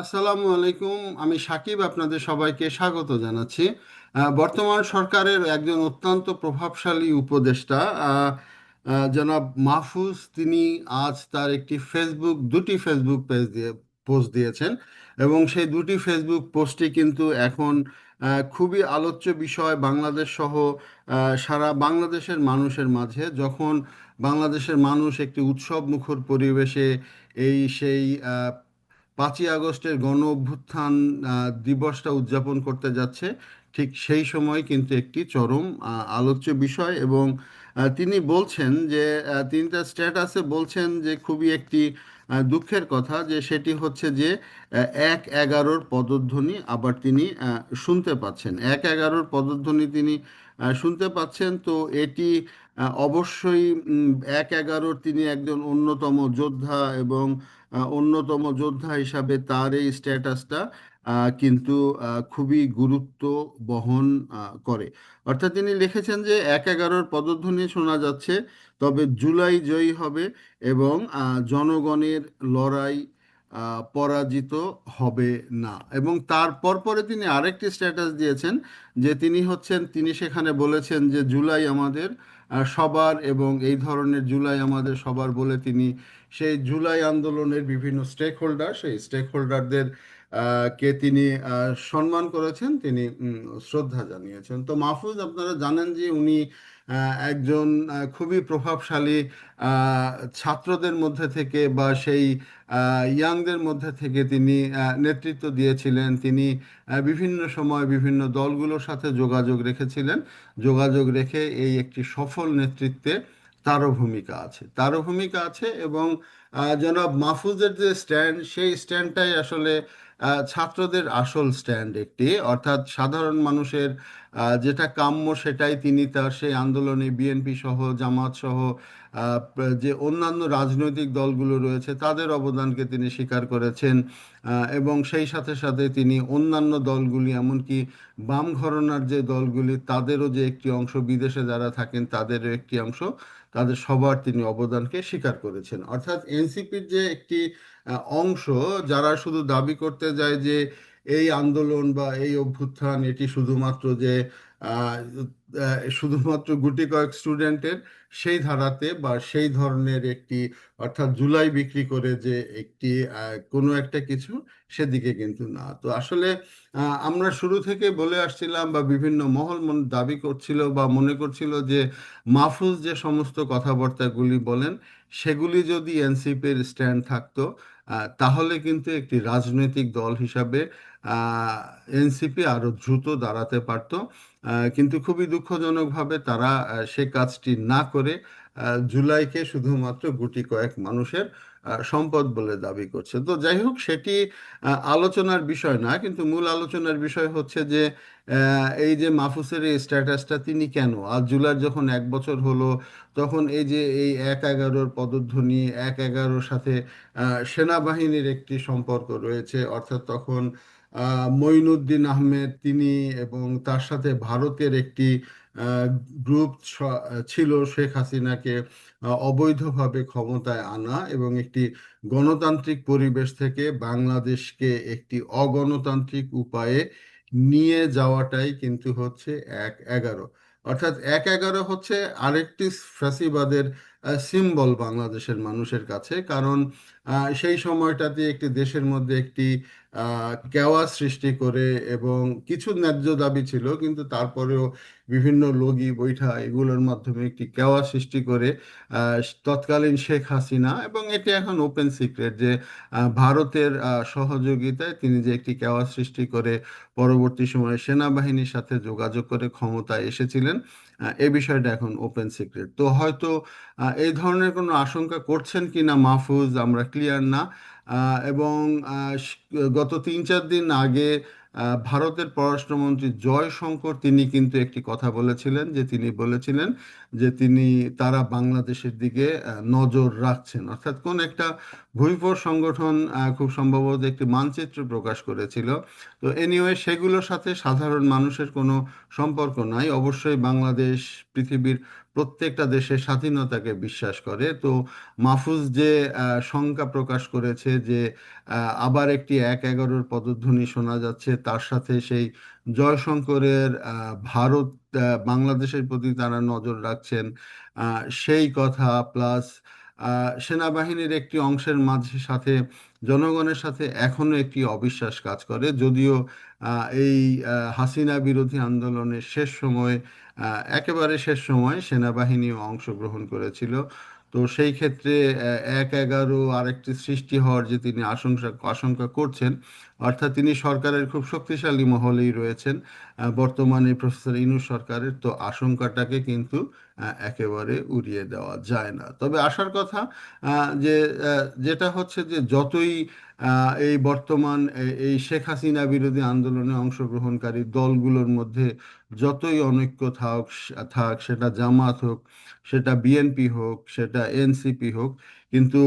আসসালামু আলাইকুম। আমি সাকিব, আপনাদের সবাইকে স্বাগত জানাচ্ছি। বর্তমান সরকারের একজন অত্যন্ত প্রভাবশালী উপদেষ্টা জনাব মাহফুজ, তিনি আজ তার একটি ফেসবুক দুটি ফেসবুক পেজ দিয়ে পোস্ট দিয়েছেন এবং সেই দুটি ফেসবুক পোস্টই কিন্তু এখন খুবই আলোচ্য বিষয়। বাংলাদেশ সহ সারা বাংলাদেশের মানুষের মাঝে যখন বাংলাদেশের মানুষ একটি উৎসব মুখর পরিবেশে এই সেই পাঁচই আগস্টের গণ অভ্যুত্থান দিবসটা উদযাপন করতে যাচ্ছে। ঠিক সেই সময় কিন্তু একটি চরম আলোচ্য বিষয় এবং তিনি বলছেন যে তিনি তার স্ট্যাটাসে বলছেন যে খুবই একটি দুঃখের কথা যে সেটি হচ্ছে যে এক এগারোর পদধ্বনি আবার তিনি শুনতে পাচ্ছেন। এক এগারোর পদধ্বনি তিনি শুনতে পাচ্ছেন। তো এটি অবশ্যই এক এগারোর তিনি একজন অন্যতম যোদ্ধা এবং অন্যতম যোদ্ধা হিসাবে তার এই স্ট্যাটাসটা কিন্তু খুবই গুরুত্ব বহন করে। অর্থাৎ তিনি লিখেছেন যে, এক এগারোর পদধ্বনি শোনা যাচ্ছে, তবে জুলাই জয়ী হবে এবং জনগণের লড়াই পরাজিত হবে না। এবং তার পরপরে তিনি আরেকটি স্ট্যাটাস দিয়েছেন, যে তিনি হচ্ছেন, তিনি সেখানে বলেছেন যে, জুলাই আমাদের সবার এবং এই ধরনের জুলাই আমাদের সবার বলে তিনি সেই জুলাই আন্দোলনের বিভিন্ন স্টেক হোল্ডার সেই স্টেক হোল্ডারদের কে তিনি সম্মান করেছেন, তিনি শ্রদ্ধা জানিয়েছেন। তো মাহফুজ, আপনারা জানেন যে উনি একজন খুবই প্রভাবশালী ছাত্রদের মধ্যে থেকে বা সেই ইয়াংদের মধ্যে থেকে তিনি নেতৃত্ব দিয়েছিলেন। তিনি বিভিন্ন সময় বিভিন্ন দলগুলোর সাথে যোগাযোগ রেখেছিলেন। যোগাযোগ রেখে এই একটি সফল নেতৃত্বে তারও ভূমিকা আছে, তারও ভূমিকা আছে এবং জনাব মাহফুজের যে স্ট্যান্ড সেই স্ট্যান্ডটাই আসলে ছাত্রদের আসল স্ট্যান্ড একটি। অর্থাৎ সাধারণ মানুষের যেটা কাম্য সেটাই তিনি তার সেই আন্দোলনে বিএনপি সহ, জামাত সহ যে অন্যান্য রাজনৈতিক দলগুলো রয়েছে, তাদের অবদানকে তিনি স্বীকার করেছেন। এবং সেই সাথে সাথে তিনি অন্যান্য দলগুলি, এমনকি বাম ঘরনার যে দলগুলি, তাদেরও যে একটি অংশ, বিদেশে যারা থাকেন, তাদেরও একটি অংশ, তাদের সবার তিনি অবদানকে স্বীকার করেছেন। অর্থাৎ এনসিপির যে একটি অংশ, যারা শুধু দাবি করতে যায় যে এই আন্দোলন বা এই অভ্যুত্থান এটি শুধুমাত্র যে শুধুমাত্র গুটি কয়েক স্টুডেন্টের সেই ধারাতে বা সেই ধরনের একটি, অর্থাৎ জুলাই বিক্রি করে যে একটি কোনো একটা কিছু সেদিকে কিন্তু না। তো আসলে আমরা শুরু থেকে বলে আসছিলাম বা বিভিন্ন মহল দাবি করছিল বা মনে করছিল যে মাহফুজ যে সমস্ত কথাবার্তাগুলি বলেন, সেগুলি যদি এনসিপির স্ট্যান্ড থাকতো তাহলে কিন্তু একটি রাজনৈতিক দল হিসাবে এনসিপি আরও দ্রুত দাঁড়াতে পারত। কিন্তু খুবই দুঃখজনকভাবে তারা সে কাজটি না করে জুলাইকে শুধুমাত্র গুটি কয়েক মানুষের সম্পদ বলে দাবি করছে। তো যাই হোক, সেটি আলোচনার বিষয় না, কিন্তু মূল আলোচনার বিষয় হচ্ছে যে এই যে মাহফুজের এই স্ট্যাটাসটা তিনি কেন? আজ জুলাইয়ের যখন এক বছর হলো, তখন এই যে এই এক এগারোর পদধ্বনি, এক এগারোর সাথে সেনাবাহিনীর একটি সম্পর্ক রয়েছে, অর্থাৎ তখন মঈনুদ্দিন আহমেদ তিনি এবং তার সাথে ভারতের একটি গ্রুপ ছিল শেখ হাসিনাকে অবৈধভাবে ক্ষমতায় আনা এবং একটি গণতান্ত্রিক পরিবেশ থেকে বাংলাদেশকে একটি অগণতান্ত্রিক উপায়ে নিয়ে যাওয়াটাই কিন্তু হচ্ছে এক এগারো। অর্থাৎ এক এগারো হচ্ছে আরেকটি ফ্যাসিবাদের সিম্বল বাংলাদেশের মানুষের কাছে। কারণ সেই সময়টাতে একটি দেশের মধ্যে একটি কেওয়া সৃষ্টি করে এবং কিছু ন্যায্য দাবি ছিল, কিন্তু তারপরেও বিভিন্ন লগি, বৈঠা এগুলোর মাধ্যমে একটি কেওয়া সৃষ্টি করে তৎকালীন শেখ হাসিনা এবং এটি এখন ওপেন সিক্রেট যে ভারতের সহযোগিতায় তিনি যে একটি কেওয়া সৃষ্টি করে পরবর্তী সময়ে সেনাবাহিনীর সাথে যোগাযোগ করে ক্ষমতায় এসেছিলেন এই বিষয়টা এখন ওপেন সিক্রেট তো হয়তো এই ধরনের কোনো আশঙ্কা করছেন কিনা মাহফুজ? আমরা ক্লিয়ার না। এবং গত তিন চার দিন আগে ভারতের পররাষ্ট্রমন্ত্রী জয়শঙ্কর তিনি কিন্তু একটি কথা বলেছিলেন, যে তিনি বলেছিলেন যে তিনি, তারা বাংলাদেশের দিকে নজর রাখছেন। অর্থাৎ কোন একটা ভুইফোর সংগঠন খুব সম্ভবত একটি মানচিত্র প্রকাশ করেছিল। তো এনিওয়ে সেগুলোর সাথে সাধারণ মানুষের কোনো সম্পর্ক নাই। অবশ্যই বাংলাদেশ পৃথিবীর প্রত্যেকটা দেশের স্বাধীনতাকে বিশ্বাস করে। তো মাহফুজ যে শঙ্কা প্রকাশ করেছে যে আবার একটি এক এগারোর পদধ্বনি শোনা যাচ্ছে, তার সাথে সেই জয়শঙ্করের ভারত বাংলাদেশের প্রতি তারা নজর রাখছেন সেই কথা, প্লাস সেনাবাহিনীর একটি অংশের মাঝে সাথে জনগণের সাথে এখনও একটি অবিশ্বাস কাজ করে। যদিও এই হাসিনা বিরোধী আন্দোলনের শেষ সময়ে একেবারে শেষ সময় সেনাবাহিনীও অংশগ্রহণ করেছিল। তো সেই ক্ষেত্রে এক এগারো আরেকটি সৃষ্টি হওয়ার যে তিনি আশঙ্কা আশঙ্কা করছেন, অর্থাৎ তিনি সরকারের খুব শক্তিশালী মহলেই রয়েছেন বর্তমানে প্রফেসর ইনু সরকারের, তো আশঙ্কাটাকে কিন্তু একেবারে উড়িয়ে দেওয়া যায় না। তবে আসার কথা যে যেটা হচ্ছে যে, যতই এই বর্তমান এই শেখ হাসিনা বিরোধী আন্দোলনে অংশগ্রহণকারী দলগুলোর মধ্যে যতই অনৈক্য থাক থাক, সেটা জামাত হোক, সেটা বিএনপি হোক, সেটা এনসিপি হোক, কিন্তু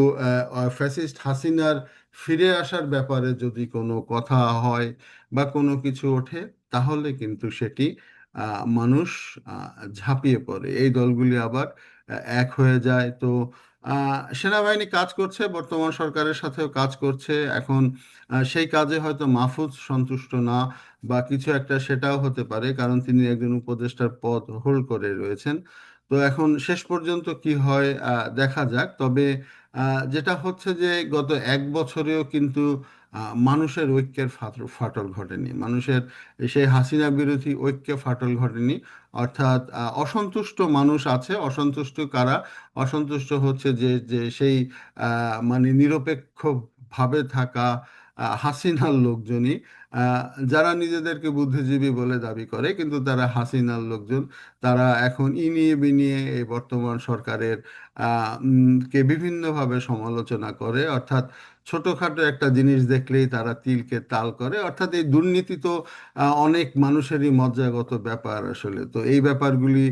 ফ্যাসিস্ট হাসিনার ফিরে আসার ব্যাপারে যদি কোনো কথা হয় বা কোনো কিছু ওঠে, তাহলে কিন্তু সেটি মানুষ ঝাঁপিয়ে পড়ে। এই দলগুলি আবার এক হয়ে যায়। তো সেনাবাহিনী কাজ করছে, বর্তমান সরকারের সাথেও কাজ করছে। এখন সেই কাজে হয়তো মাহফুজ সন্তুষ্ট না বা কিছু একটা সেটাও হতে পারে, কারণ তিনি একজন উপদেষ্টার পদ হোল্ড করে রয়েছেন। তো এখন শেষ পর্যন্ত কি হয় দেখা যাক। তবে যেটা হচ্ছে যে, গত এক বছরেও কিন্তু মানুষের ঐক্যের ফাটল ঘটেনি। মানুষের সেই হাসিনা বিরোধী ঐক্যে ফাটল ঘটেনি। অর্থাৎ অসন্তুষ্ট মানুষ আছে। অসন্তুষ্ট কারা? অসন্তুষ্ট হচ্ছে যে যে সেই মানে নিরপেক্ষ ভাবে থাকা হাসিনার লোকজনই যারা নিজেদেরকে বুদ্ধিজীবী বলে দাবি করে, কিন্তু তারা হাসিনার লোকজন। তারা এখন ইনিয়ে বিনিয়ে এই বর্তমান সরকারের কে বিভিন্নভাবে সমালোচনা করে। অর্থাৎ ছোটখাটো একটা জিনিস দেখলেই তারা তিলকে তাল করে। অর্থাৎ এই দুর্নীতি তো অনেক মানুষেরই মজ্জাগত ব্যাপার আসলে। তো এই ব্যাপারগুলি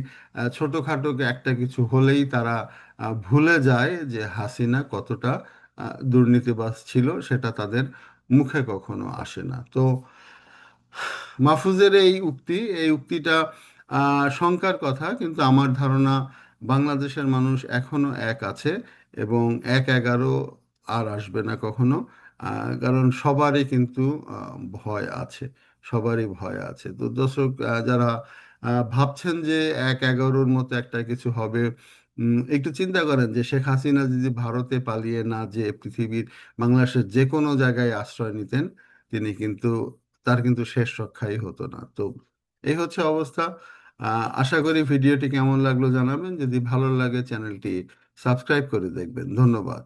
ছোটখাটো একটা কিছু হলেই তারা ভুলে যায় যে হাসিনা কতটা দুর্নীতিবাজ ছিল, সেটা তাদের মুখে কখনো আসে না। তো মাহফুজের এই উক্তি, এই উক্তিটা শঙ্কার কথা, কিন্তু আমার ধারণা বাংলাদেশের মানুষ এখনও এক আছে এবং এক এগারো আর আসবে না কখনো। কারণ সবারই কিন্তু ভয় আছে, সবারই ভয় আছে। তো দর্শক যারা ভাবছেন যে এক এগারোর মতো একটা কিছু হবে একটু চিন্তা করেন যে শেখ হাসিনা যদি ভারতে পালিয়ে না যে পৃথিবীর বাংলাদেশের যে কোনো জায়গায় আশ্রয় নিতেন, তিনি কিন্তু, তার কিন্তু শেষ রক্ষাই হতো না। তো এই হচ্ছে অবস্থা। আশা করি ভিডিওটি কেমন লাগল জানাবেন। যদি ভালো লাগে চ্যানেলটি সাবস্ক্রাইব করে দেখবেন। ধন্যবাদ।